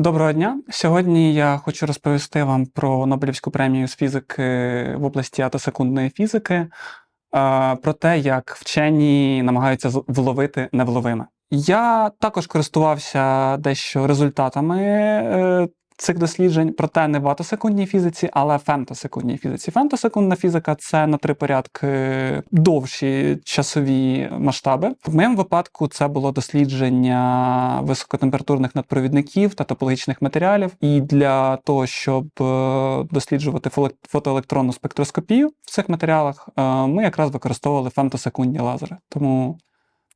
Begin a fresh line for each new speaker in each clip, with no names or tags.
Доброго дня. Сьогодні я хочу розповісти вам про Нобелівську премію з фізики в області атосекундної фізики, про те, як вчені намагаються вловити невловиме. Я також користувався дещо результатами е, цих досліджень, проте не в фізиці, але в фемтосекундній фізиці. Фемтосекундна фізика це на три порядки довші часові масштаби. В моєму випадку це було дослідження високотемпературних надпровідників та топологічних матеріалів. І для того, щоб е, досліджувати фотоелектронну спектроскопію в цих матеріалах, е, ми якраз використовували фемтосекундні лазери. Тому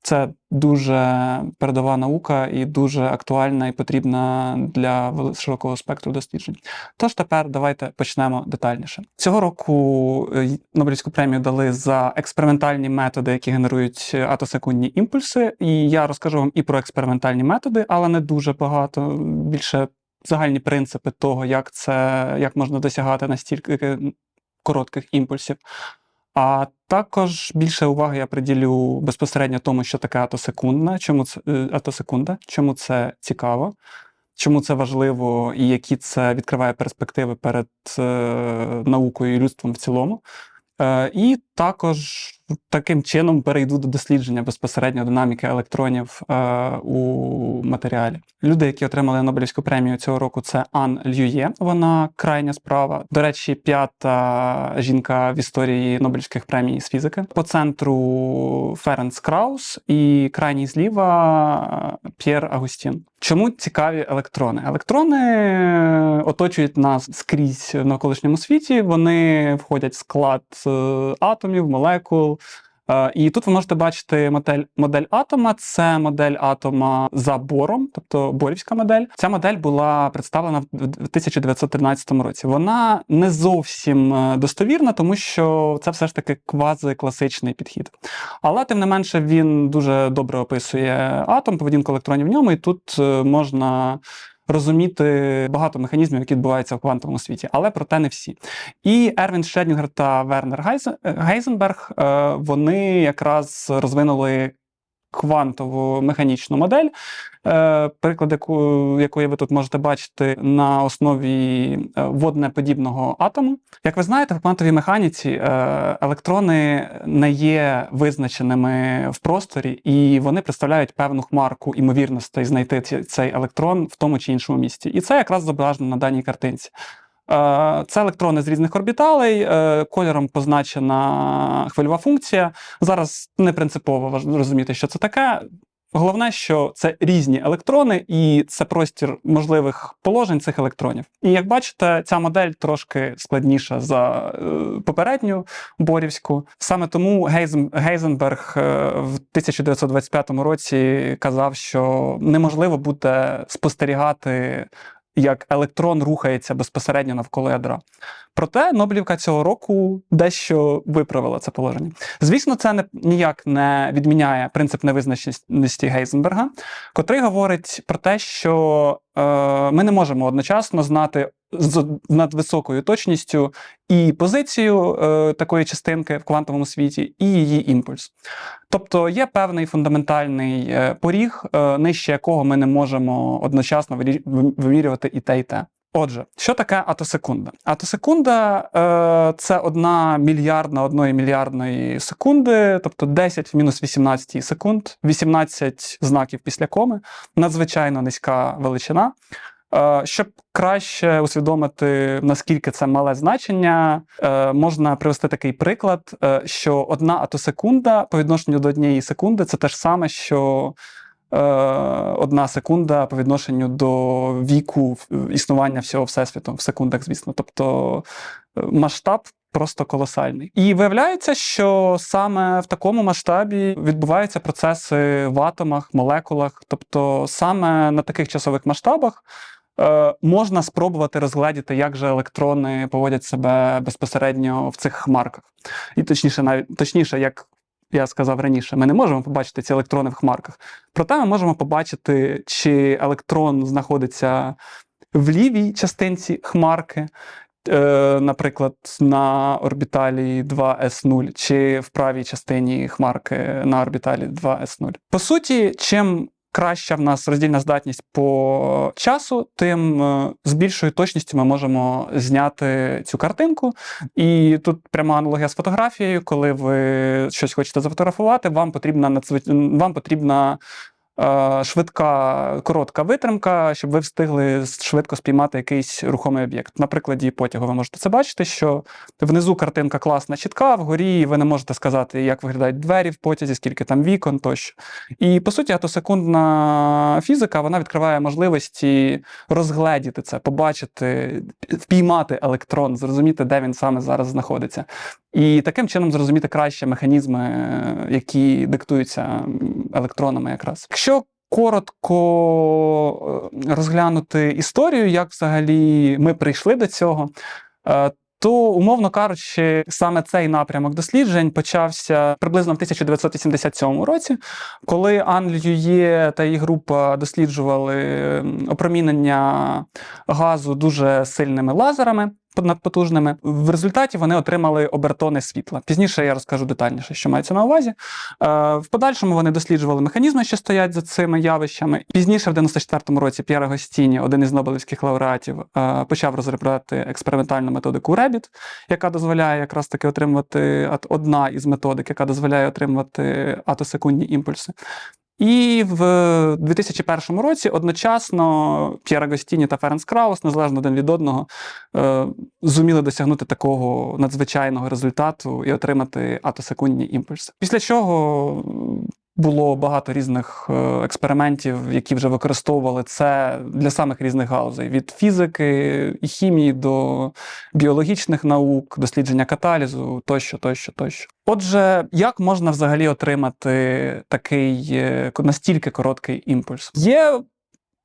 це дуже передова наука і дуже актуальна і потрібна для широкого спектру досліджень. Тож тепер давайте почнемо детальніше. Цього року е, Нобелівську премію дали за експериментальні методи, які генерують е, атосекундні імпульси. І я розкажу вам і про експериментальні методи, але не дуже багато. Більше загальні принципи того, як це як можна досягати настільки е, коротких імпульсів. А також більше уваги я приділю безпосередньо тому, що таке атосекундна, чому це е, атосекунда, чому це цікаво, чому це важливо і які це відкриває перспективи перед е, наукою і людством в цілому. Е, і також таким чином перейду до дослідження безпосередньо динаміки електронів е, у матеріалі. Люди, які отримали Нобелівську премію цього року, це Ан Льює. Вона крайня справа. До речі, п'ята жінка в історії Нобелівських премій з фізики. По центру Ференц Краус і крайній зліва е, П'єр Агустін. Чому цікаві електрони? Електрони е, оточують нас скрізь в навколишньому світі. Вони входять в склад е, атомів, молекул. Е, І тут ви можете бачити модель, модель атома. Це модель атома за бором, тобто борівська модель. Ця модель була представлена в 1913 році. Вона не зовсім е, достовірна, тому що це все ж таки квазикласичний підхід. Але тим не менше він дуже добре описує атом, поведінку електронів в ньому, і тут е, можна. Розуміти багато механізмів, які відбуваються в квантовому світі, але проте не всі. І Ервін Шредінгер та Вернер Гейзенберг е, вони якраз розвинули квантову механічну модель, е, приклад якої ви тут можете бачити на основі е, воднеподібного атому. Як ви знаєте, в квантовій механіці е, електрони не є визначеними в просторі, і вони представляють певну хмарку імовірностей знайти цей електрон в тому чи іншому місці. І це якраз зображено на даній картинці. Е, Це електрони з різних орбіталей, е, кольором позначена хвильова функція. Зараз не принципово розуміти, що це таке. Головне, що це різні електрони, і це простір можливих положень цих електронів. І як бачите, ця модель трошки складніша за е, попередню борівську. Саме тому Гейзен, Гейзенберг в 1925 році казав, що неможливо буде спостерігати як електрон рухається безпосередньо навколо ядра. Проте Нобелівка цього року дещо виправила це положення. Звісно, це не, ніяк не відміняє принцип невизначеності Гейзенберга, котрий говорить про те, що е, ми не можемо одночасно знати з над високою точністю і позицію е, такої частинки в квантовому світі, і її імпульс. Тобто є певний фундаментальний е, поріг, е, нижче якого ми не можемо одночасно вимірювати і те, і те. Отже, що таке атосекунда? Атосекунда е, це одна мільярдна одної мільярдної секунди, тобто 10 в мінус 18 секунд, 18 знаків після коми, надзвичайно низька величина. Е, Щоб краще усвідомити, наскільки це мале значення, е, можна привести такий приклад, е, що одна атосекунда по відношенню до однієї секунди це те ж саме, що одна секунда по відношенню до віку існування всього всесвіту в секундах, звісно. Тобто масштаб просто колосальний. І виявляється, що саме в такому масштабі відбуваються процеси в атомах, молекулах. Тобто, саме на таких часових масштабах можна спробувати розгледіти, як же електрони поводять себе безпосередньо в цих хмарках. І точніше, навіть точніше, як я сказав раніше, ми не можемо побачити ці електрони в хмарках. Проте ми можемо побачити, чи електрон знаходиться в лівій частинці хмарки, е, наприклад, на орбіталі 2s0, чи в правій частині хмарки на орбіталі 2s0. По суті, чим краща в нас роздільна здатність по часу, тим е, з більшою точністю ми можемо зняти цю картинку. І тут пряма аналогія з фотографією. Коли ви щось хочете зафотографувати, вам потрібна вам потрібна швидка коротка витримка, щоб ви встигли швидко спіймати якийсь рухомий об'єкт. На прикладі потягу ви можете це бачити, що внизу картинка класна, чітка, вгорі ви не можете сказати, як виглядають двері в потязі, скільки там вікон тощо. І по суті, атосекундна фізика вона відкриває можливості розгледіти це, побачити, впіймати електрон, зрозуміти, де він саме зараз знаходиться. І таким чином зрозуміти краще механізми, е, які диктуються електронами якраз. Якщо коротко е, розглянути історію, як взагалі ми прийшли до цього, е, то, умовно кажучи, саме цей напрямок досліджень почався приблизно в 1987 році, коли Ан Лює та її група досліджували опромінення газу дуже сильними лазерами надпотужними. В результаті вони отримали обертони світла. Пізніше я розкажу детальніше, що мається на увазі. Е, В подальшому вони досліджували механізми, що стоять за цими явищами. Пізніше, в 94-му році, П'єра Гостіні, один із Нобелівських лауреатів, е, почав розробляти експериментальну методику Rebit, яка дозволяє якраз таки отримувати от- одна із методик, яка дозволяє отримувати атосекундні імпульси. І в 2001 році одночасно П'єра Гостіні та Ференс Краус, незалежно один від одного, е, зуміли досягнути такого надзвичайного результату і отримати атосекундні імпульси. Після чого було багато різних е, експериментів, які вже використовували це для самих різних галузей: від фізики і хімії до біологічних наук, дослідження каталізу тощо, тощо, тощо. Отже, як можна взагалі отримати такий е, настільки короткий імпульс? Є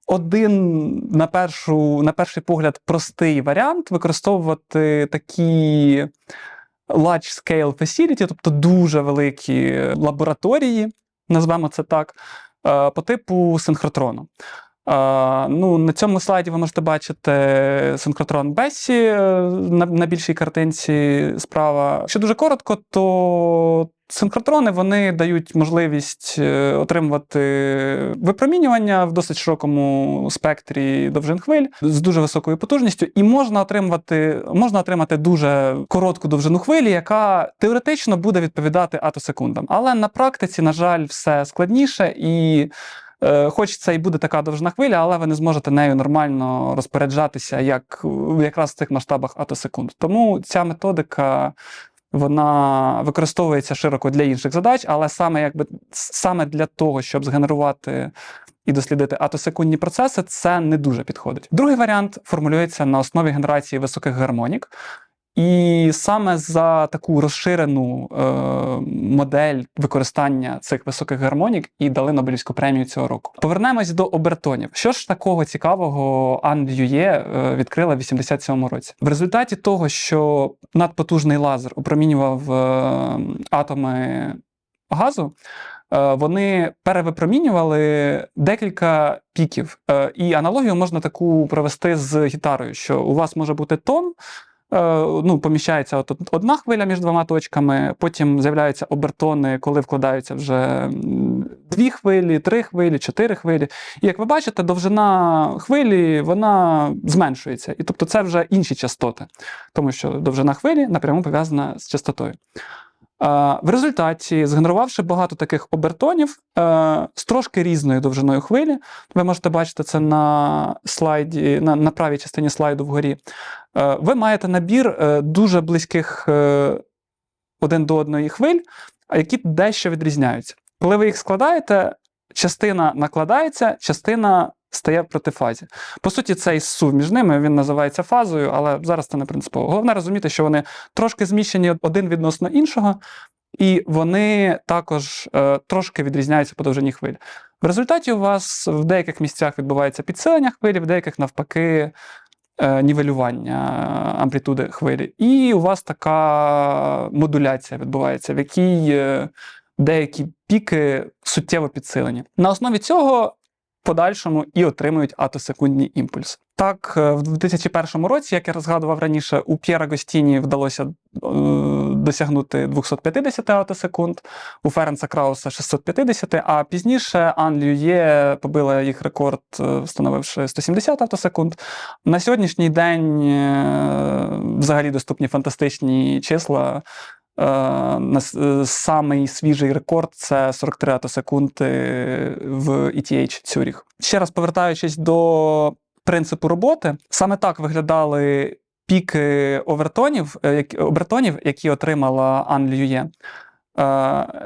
один на першу, на перший погляд простий варіант використовувати такі large scale facility, тобто дуже великі лабораторії, назвемо це так, е, по типу синхротрону. Ну, на цьому слайді ви можете бачити синхротрон Бесі е, на, на більшій картинці справа. Якщо дуже коротко, то синхротрони вони дають можливість е, отримувати випромінювання в досить широкому спектрі довжин хвиль з дуже високою потужністю, і можна отримати, можна отримати дуже коротку довжину хвилі, яка теоретично буде відповідати атосекундам. Але на практиці, на жаль, все складніше і. Е, Хоч це і буде така довжина хвиля, але ви не зможете нею нормально розпоряджатися, як якраз в цих масштабах атосекунд. Тому ця методика вона використовується широко для інших задач, але саме якби саме для того, щоб згенерувати і дослідити атосекундні процеси, це не дуже підходить. Другий варіант формулюється на основі генерації високих гармонік. І саме за таку розширену е, модель використання цих високих гармонік і дали Нобелівську премію цього року. Повернемось до обертонів. Що ж такого цікавого Ан Б'ює е, відкрила в 87-му році? В результаті того, що надпотужний лазер опромінював е, атоми газу. е, Вони перевипромінювали декілька піків. Е, І аналогію можна таку провести з гітарою, що у вас може бути тон, ну, поміщається от одна хвиля між двома точками, потім з'являються обертони, коли вкладаються вже дві хвилі, три хвилі, чотири хвилі. І як ви бачите, довжина хвилі вона зменшується. І тобто це вже інші частоти, тому що довжина хвилі напряму пов'язана з частотою. В результаті, згенерувавши багато таких обертонів е, з трошки різною довжиною хвилі, ви можете бачити це на слайді, на, на правій частині слайду вгорі. Е, Ви маєте набір е, дуже близьких один до одної хвиль, які дещо відрізняються. Коли ви їх складаєте, частина накладається, частина стає протифазі. По суті, цей сув між ними він називається фазою, але зараз це не принципово. Головне розуміти, що вони трошки зміщені один відносно іншого, і вони також е, трошки відрізняються по довжині хвиль. В результаті у вас в деяких місцях відбувається підсилення хвилі, в деяких навпаки. е, Нівелювання амплітуди хвилі, і у вас така модуляція відбувається, в якій е, деякі піки суттєво підсилені. На основі цього подальшому і отримують атосекундні імпульси. Так, е, в 2001 році, як я згадував раніше, у П'єра Гостіні вдалося е, досягнути 250 атосекунд, у Ференца Крауса 650, а пізніше Ан Лює побила їх рекорд, е, встановивши 170 автосекунд. На сьогоднішній день е, взагалі доступні фантастичні числа. Е, е, Самий свіжий рекорд це 43 атосекунди в ETH Цюріх. Ще раз повертаючись до принципу роботи, саме так виглядали піки овертонів, е, обертонів, які отримала Ан Лює. е,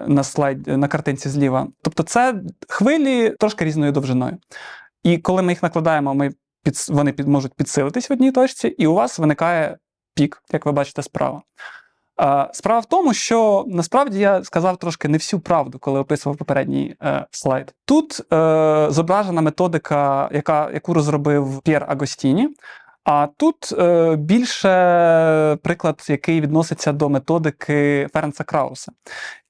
На слайд на картинці зліва. Тобто, це хвилі трошки різною довжиною. І коли ми їх накладаємо, ми під, вони під, можуть підсилитись в одній точці, і у вас виникає пік, як ви бачите справа. Справа в тому, що насправді я сказав трошки не всю правду, коли описував попередній е, слайд. Тут е, зображена методика, яка, яку розробив П'єр Агостіні. А тут е, більше приклад, який відноситься до методики Ференца Крауса.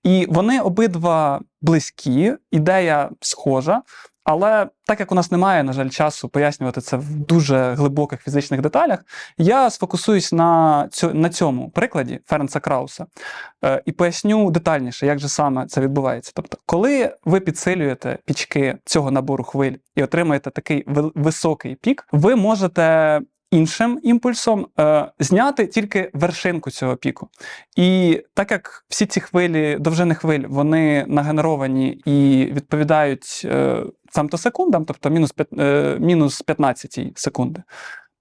І вони обидва близькі, ідея схожа. Але так як у нас немає, на жаль, часу пояснювати це в дуже глибоких фізичних деталях, я сфокусуюсь на, на цьому прикладі Ференца Крауса е, і поясню детальніше, як же саме це відбувається. Тобто, коли ви підсилюєте пічки цього набору хвиль і отримуєте такий високий пік, ви можете іншим імпульсом е, зняти тільки вершинку цього піку. І так як всі ці хвилі, довжини хвиль, вони нагенеровані і відповідають е, фемтосекундам, тобто мінус, е, мінус 15 секунди.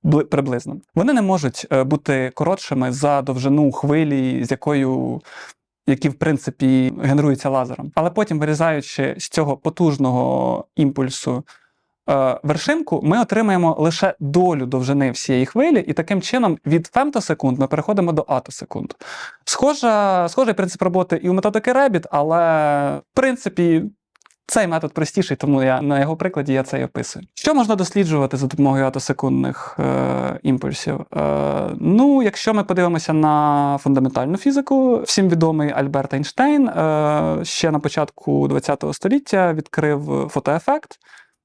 бли- Приблизно вони не можуть е, бути коротшими за довжину хвилі, з якою які в принципі генеруються лазером. Але потім, вирізаючи з цього потужного імпульсу вершинку, ми отримаємо лише долю довжини всієї хвилі, і таким чином від фемтосекунд ми переходимо до атосекунд. Схожа, схожий принцип роботи і у методики Rabbit, але в принципі. Цей метод простіший, тому я на його прикладі я це і описую. Що можна досліджувати за допомогою атосекундних е, імпульсів? Е, ну, якщо ми подивимося на фундаментальну фізику, всім відомий Альберт Ейнштейн е, ще на початку ХХ століття відкрив фотоефект.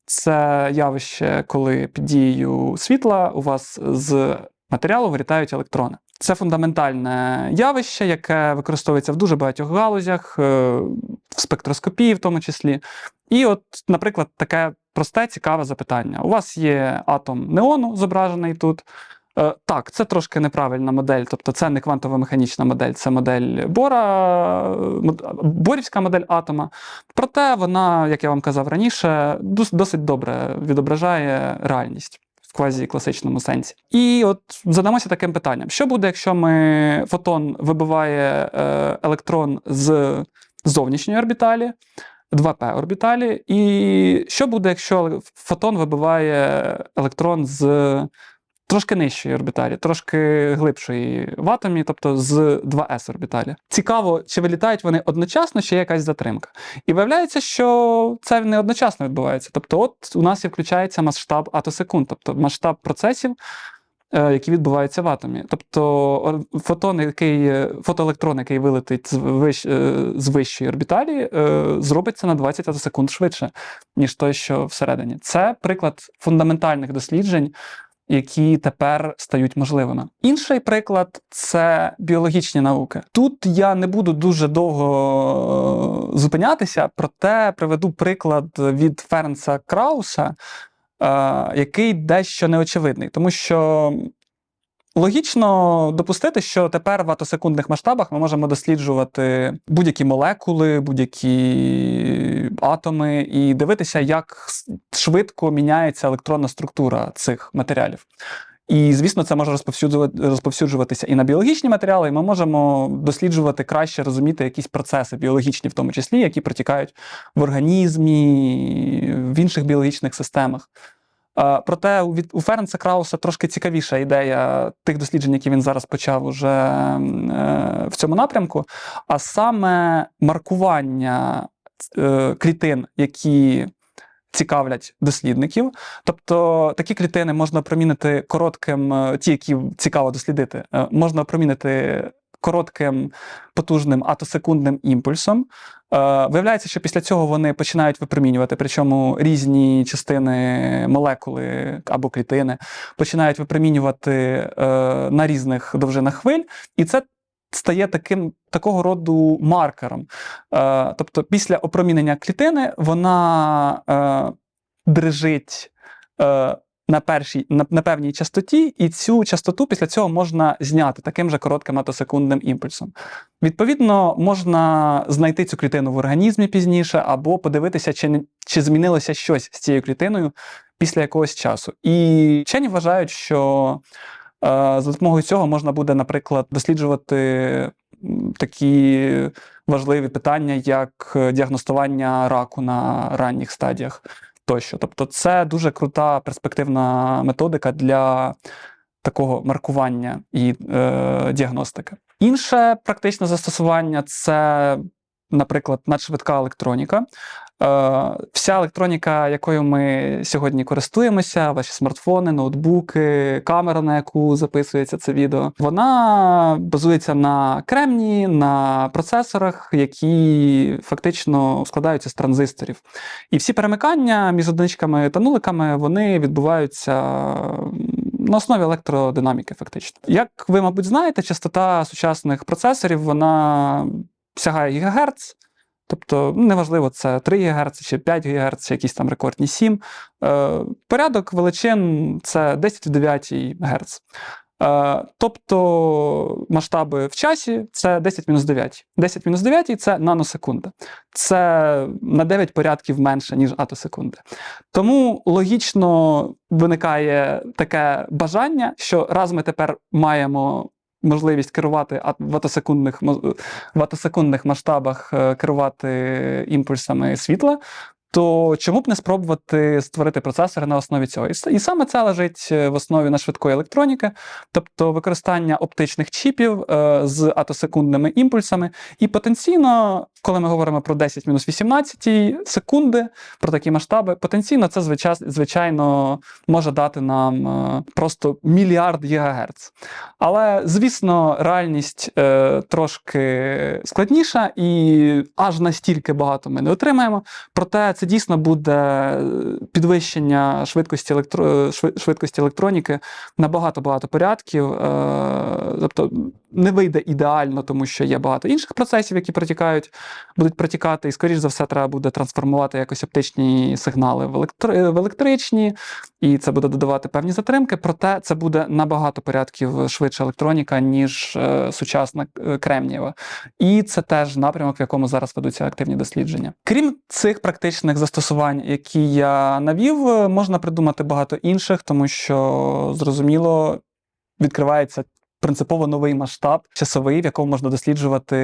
Це явище, коли під дією світла у вас з матеріалу вилітають електрони. Це фундаментальне явище, яке використовується в дуже багатьох галузях, е, в спектроскопії, в тому числі. І, от, наприклад, таке просте, цікаве запитання. У вас є атом неону, зображений тут. Е, Так, це трошки неправильна модель, тобто це не квантово-механічна модель, це модель Бора, е, борівська модель атома. Проте вона, як я вам казав раніше, досить добре відображає реальність в квазі-класичному сенсі. І от задамося таким питанням: що буде, якщо ми фотон вибиває е, електрон з зовнішньої орбіталі? 2P орбіталі, і що буде, якщо фотон вибиває електрон з трошки нижчої орбіталі, трошки глибшої в атомі, тобто з 2s орбіталі. Цікаво, чи вилітають вони одночасно, чи є якась затримка. І виявляється, що це не одночасно відбувається. Тобто, от у нас і включається масштаб атосекунд, тобто масштаб процесів. е, Які відбуваються в атомі. Тобто фотон, який, е, фотоелектрон, який вилетить з, вищ, е, з вищої орбіталі, зробиться на 20 атосекунд швидше, ніж той, що всередині. Це приклад фундаментальних досліджень, які тепер стають можливими. Інший приклад це біологічні науки. Тут я не буду дуже довго е, зупинятися, проте приведу приклад від Фернса Крауса, е, який дещо неочевидний, тому що. Логічно допустити, що тепер в атосекундних масштабах ми можемо досліджувати будь-які молекули, будь-які атоми, і дивитися, як швидко міняється електронна структура цих матеріалів. І, звісно, це може розповсюджувати- розповсюджуватися і на біологічні матеріали, і ми можемо досліджувати краще розуміти якісь процеси біологічні, в тому числі, які протікають в організмі, в інших біологічних системах. Проте у Ференца Крауса трошки цікавіша ідея тих досліджень, які він зараз почав уже е, в цьому напрямку, а саме маркування е, клітин, які цікавлять дослідників. Тобто такі клітини можна промінити коротким, е, ті, які цікаво дослідити, можна промінити коротким потужним атосекундним імпульсом. Е, Виявляється, що після цього вони починають випромінювати, причому різні частини молекули або клітини починають випромінювати е, на різних довжинах хвиль, і це стає таким такого роду маркером. Е, тобто, після опромінення клітини вона дрижить. На першій на, на певній частоті, і цю частоту після цього можна зняти таким же коротким атосекундним імпульсом. Відповідно, можна знайти цю клітину в організмі пізніше, або подивитися, чи, чи змінилося щось з цією клітиною після якогось часу. І вчені вважають, що е, за допомогою цього можна буде, наприклад, досліджувати такі важливі питання, як е, діагностування раку на ранніх стадіях тощо. Тобто, це дуже крута перспективна методика для такого маркування і е, діагностики. Інше практичне застосування це, наприклад, надшвидка електроніка. Е, вся електроніка, якою ми сьогодні користуємося, ваші смартфони, ноутбуки, камера, на яку записується це відео, вона базується на кремнії, на процесорах, які фактично складаються з транзисторів. І всі перемикання між одиничками та нуликами вони відбуваються на основі електродинаміки, фактично. Як ви, мабуть, знаєте, частота сучасних процесорів вона сягає ГГц. Тобто, ну, неважливо, це 3 ГГц чи 5 ГГц, чи якісь там рекордні 7. Е, порядок величин це 10 в 9 Гц. Е, тобто масштаби в часі це 10 мінус 9. 10 мінус 9 це наносекунда. Це на 9 порядків менше, ніж атосекунди. Тому логічно виникає таке бажання, що раз ми тепер маємо можливість керувати ватосекундних ватосекундних масштабах е, керувати імпульсами світла, то чому б не спробувати створити процесори на основі цього? І, саме це лежить е, в основі на швидкої електроніки, тобто використання оптичних чіпів е, з атосекундними імпульсами. І потенційно, коли ми говоримо про 10-18 секунди, про такі масштаби, потенційно це звичайно може дати нам е, просто мільярд гігагерц. Але, звісно, реальність трошки складніша, і аж настільки багато ми не отримаємо. Проте це дійсно буде е, підвищення швидкості, електро... е, швидкості електроніки на багато-багато порядків. Е, тобто не вийде ідеально, тому що є багато інших процесів, які протікають, будуть протікати, і, скоріш за все, треба буде трансформувати якось оптичні сигнали в, електро... в електричні, і це буде додавати певні затримки. Проте це буде набагато порядків швидша електроніка, ніж е, сучасна е, кремнієва. І це теж напрямок, в якому зараз ведуться активні дослідження. Крім цих практичних застосувань, які я навів, е, можна придумати багато інших, тому що зрозуміло відкривається. Принципово новий масштаб часовий, в якому можна досліджувати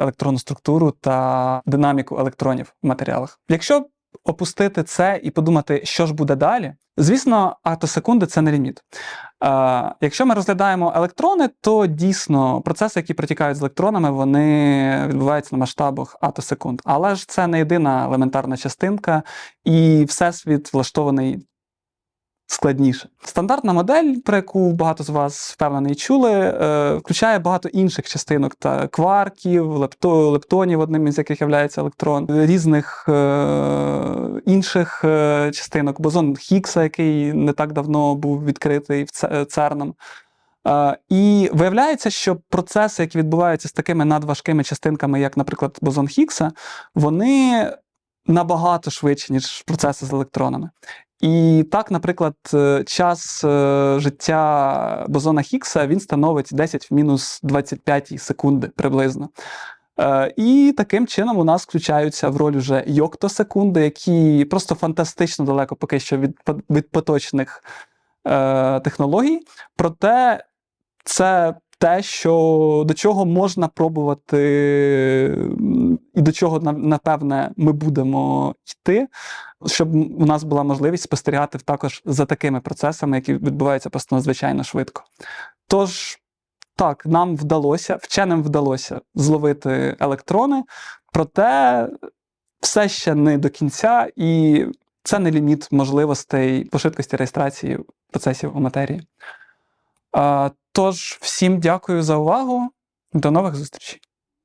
електронну структуру та динаміку електронів в матеріалах. Якщо опустити це і подумати, що ж буде далі, звісно, атосекунди це не ліміт. Е, якщо ми розглядаємо електрони, то дійсно процеси, які протікають з електронами, вони відбуваються на масштабах атосекунд. Але ж це не єдина елементарна частинка, і всесвіт влаштований складніше. Стандартна модель, про яку багато з вас впевнений чули, е, включає багато інших частинок та кварків, лепто, лептонів, одним із яких є електрон, різних е, інших е, частинок, бозон Хіггса, який не так давно був відкритий в Це- ЦЕРНом. І виявляється, що процеси, які відбуваються з такими надважкими частинками, як, наприклад, бозон Хіггса, вони набагато швидші, ніж процеси з електронами. І так, наприклад, е, час е, життя бозона Хіггса він становить 10 в мінус 25 секунди приблизно. Е, І таким чином у нас включаються в роль вже йоктосекунди, які просто фантастично далеко поки що від, від поточних е, технологій. Проте це те, що до чого можна пробувати, і до чого на- напевне ми будемо йти, щоб у нас була можливість спостерігати також за такими процесами, які відбуваються просто надзвичайно швидко. Тож, так, нам вдалося, вченим вдалося зловити електрони, проте все ще не до кінця, і це не ліміт можливостей по швидкості реєстрації процесів у матерії. Тож, всім дякую за увагу. До нових зустрічей!